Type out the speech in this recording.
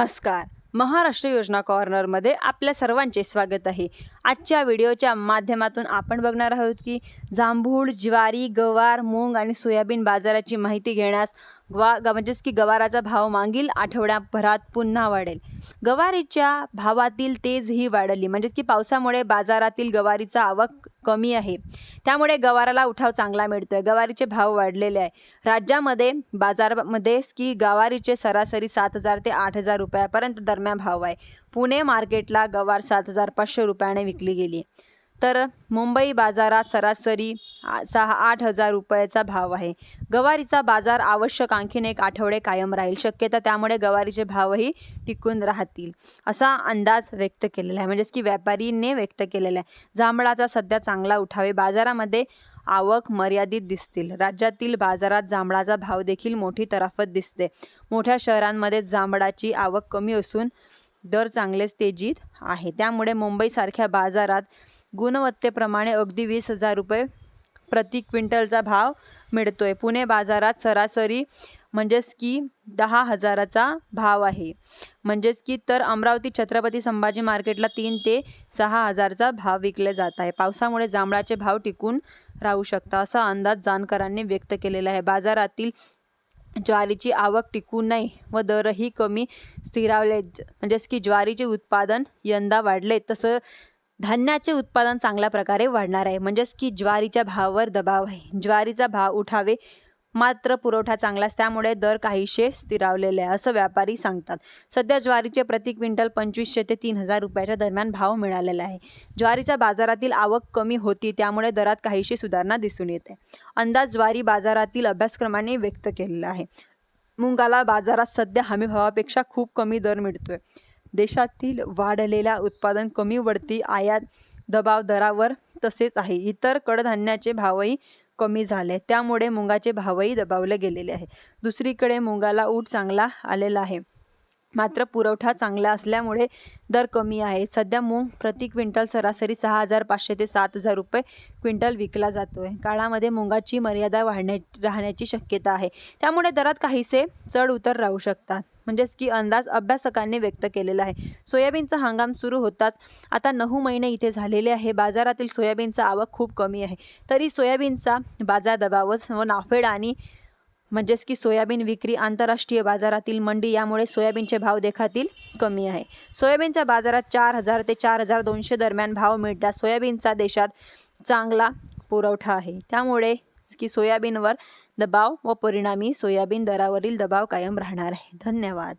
नमस्कार. महाराष्ट्र योजना कॉर्नरमध्ये आपल्या सर्वांचे स्वागत आहे. आजच्या व्हिडिओच्या माध्यमातून आपण बघणार आहोत की जांभूळ ज्वारी गवार मूग आणि सोयाबीन बाजाराची माहिती घेण्यास गवा ग- म्हणजेच की गवाराचा भाव मागील आठवड्याभरात पुन्हा वाढेल. गवारीच्या भावातील तेजही वाढली. म्हणजेच की पावसामुळे बाजारातील गवारीचा आवक कमी आहे. त्यामुळे गवाराला उठाव चांगला मिळतोय. गवारीचे भाव वाढलेले आहे. राज्यामध्ये बाजारामध्ये की गवारीचे सरासरी सात हजार ते आठ हजार रुपयापर्यंत दरम्यान भाव आहे. पुणे मार्केटला गवार सात हजार पाचशे रुपयाने विकली गेली. तर मुंबई बाजारात सरासरी सहा आठ हजार रुपयाचा भाव आहे. गवारीचा बाजार आवश्यक आणखीन एक आठवडे कायम राहील. शक्यता त्यामुळे गवारीचे भावही टिकून राहतील असा अंदाज व्यक्त केलेला आहे. म्हणजेच की व्यापारीने व्यक्त केलेला आहे. जांभळाचा सध्या चांगला उठावे. बाजारामध्ये आवक मर्यादित दिसतील. राज्यातील बाजारात जांभळाचा भाव देखील मोठी तराफत दिसते. मोठ्या शहरांमध्ये जांभळाची आवक कमी असून दर चांगलेच तेजीत आहे. त्यामुळे मुंबईसारख्या बाजारात गुणवत्तेप्रमाणे अगदी वीस हजार रुपये प्रति क्विंटलचा भाव मिळतोय. पुणे बाजारात सरासरी म्हणजेच की दहा हजाराचा भाव आहे. म्हणजेच की तर अमरावती छत्रपती संभाजी मार्केटला तीन ते सहा हजारचा भाव विकले जात आहे. पावसामुळे जांभळाचे भाव टिकून राहू शकता असा अंदाज जाणकारांनी व्यक्त केलेला आहे. बाजारातील ज्वारीची आवक टिकू नये व दरही कमी स्थिरावले म्हणजेच की ज्वारीचे उत्पादन यंदा वाढले. तसं धान्याचे उत्पादन चांगल्या प्रकारे वाढणार आहे. म्हणजेच की ज्वारीच्या भावावर दबाव आहे. ज्वारीचा भाव उठावे मात्र पुरवठा चांगलाच त्यामुळे दर काहीशे स्थिरावलेले आहे असं व्यापारी सांगतात. सध्या ज्वारीचे प्रति क्विंटल पंचवीसशे ते तीन हजार रुपयाच्या दरम्यान भाव मिळालेला आहे. ज्वारीच्या बाजारातील आवक कमी होती त्यामुळे दरात काहीशी सुधारणा दिसून येते. अंदाज ज्वारी बाजारातील अभ्यासक्रमाने व्यक्त केलेला आहे. मुंगाला बाजारात सध्या हमीभावापेक्षा खूप कमी दर मिळतोय. देशातील वाढलेल्या उत्पादन कमी वरती आयात दबाव दरावर तसेच आहे. इतर कडधान्याचे भावही कमी झाले त्यामुळे मुंगाचे भावही दबावले गेलेले आहे. दुसरीकडे मुंगाला ऊट चांगला आलेला आहे. मात्र पुरवठा चांगला असल्यामुळे दर कमी आहेत सध्या मूग प्रति क्विंटल सरासरी सहा हजार पाचशे ते सात हजार रुपये क्विंटल विकला जातोय. काळामध्ये मुगाची मर्यादा वाढण्या राहण्याची शक्यता आहे. त्यामुळे दरात काहीसे चढ उतर राहू शकतात. म्हणजेच की अंदाज अभ्यासकांनी व्यक्त केलेला आहे. सोयाबीनचा हंगाम सुरू होताच आता नऊ महिने इथे झालेले आहे. बाजारातील सोयाबीनचा आवक खूप कमी आहे. तरी सोयाबीनचा बाजार दबावच व नाफेड आणि म्हणजेच की सोयाबीन विक्री आंतरराष्ट्रीय बाजारातील मंडी यामुळे सोयाबीनचे भाव देखातील कमी आहे. सोयाबीनच्या बाजारात चार हजार ते चार हजार दोनशे दरम्यान भाव मिळतात सोयाबीनचा देशात चांगला पुरवठा आहे. त्यामुळे की सोयाबीनवर दबाव व परिणामी सोयाबीन दरावरील दबाव कायम राहणार आहे. धन्यवाद.